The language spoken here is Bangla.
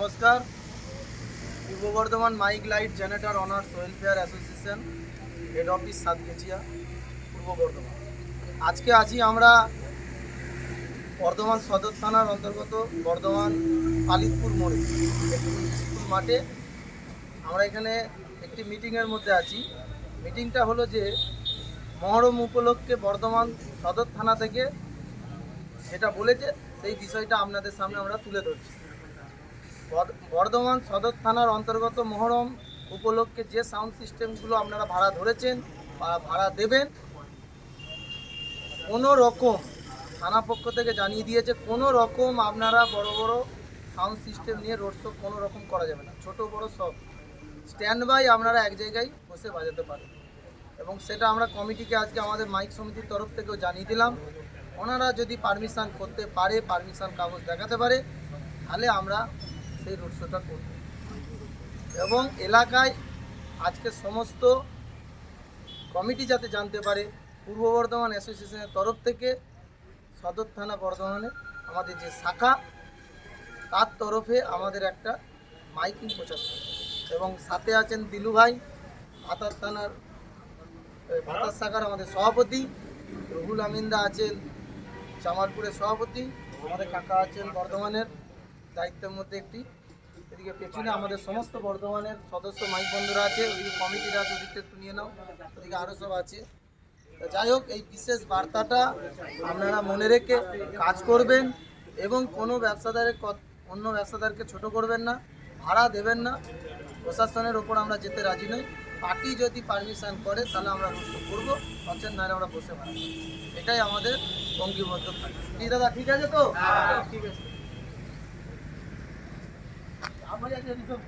নমস্কার। Purba Bardhaman mic light generator owners welfare association, head office Satgachhia Purba Bardhaman. আজকে আছি আমরা বর্ধমান সদর থানার অন্তর্গত বর্ধমান পালিতপুর মোড়ে স্কুল মাঠে। আমরা এখানে একটি মিটিংয়ের মধ্যে আছি। মিটিংটা হলো যে, মহরম উপলক্ষে বর্ধমান সদর থানা থেকে যেটা বলেছে, সেই বিষয়টা আপনাদের সামনে আমরা তুলে ধরছি। বর্ধমান সদর থানার অন্তর্গত মহরম উপলক্ষে যে সাউন্ড সিস্টেমগুলো আপনারা ভাড়া ধরেছেন বা ভাড়া দেবেন, কোনো রকম থানা পক্ষ থেকে জানিয়ে দিয়েছে, কোনো রকম আপনারা বড় বড় সাউন্ড সিস্টেম নিয়ে রোড শো কোনো রকম করা যাবে না। ছোট বড় সব। স্ট্যান্ড বাই আপনারা এক জায়গায় বসে বাজাতে পারেন। এবং সেটা আমরা কমিটিকে আজকে আমাদের মাইক সমিতির তরফ থেকেও জানিয়ে দিলাম। ওনারা যদি পারমিশন করতে পারে, পারমিশন কাগজ দেখাতে পারে, তাহলে আমরা সেই রোড শোটা করব। এবং এলাকায় আজকে সমস্ত কমিটি যাতে জানতে পারে, পূর্ব বর্ধমান অ্যাসোসিয়েশনের তরফ থেকে সদর থানা বর্ধমানে আমাদের যে শাখা, তার তরফে আমাদের একটা মাইকিং প্রচার এবং সাথে আছেন দিলু ভাই, ভাতার থানার ভাতার শাখার আমাদের সভাপতি, রুহুল আমিন্দা আছেন, জামালপুরের সভাপতি, আমাদের কাকা আছেন বর্ধমানের, দায়িত্বের মধ্যে একটি এদিকে পেছনে আমাদের সমস্ত বর্ধমানের সদস্য, মাইক বন্ধুরা আছে, ওদিকে কমিটিরা আছে ওদিকটা একটু নিয়ে নাও, ওদিকে আরও সব আছে। যাই হোক, এই বিশেষ বার্তাটা আপনারা মনে রেখে কাজ করবেন এবং কোনো ব্যবসাদারের অন্য ব্যবসাদারকে ছোট করবেন না, ভাড়া দেবেন না। প্রশাসনের ওপর আমরা যেতে রাজি নই। পার্টি যদি পারমিশন করে, তাহলে আমরা রুষ্ট করব নচেত নাহলে আমরা বসে পারব এটাই আমাদের অঙ্গীবদ্ধ থাকে দাদা, ঠিক আছে তো? ঠিক আছে। আমার একটা রিসোর্ট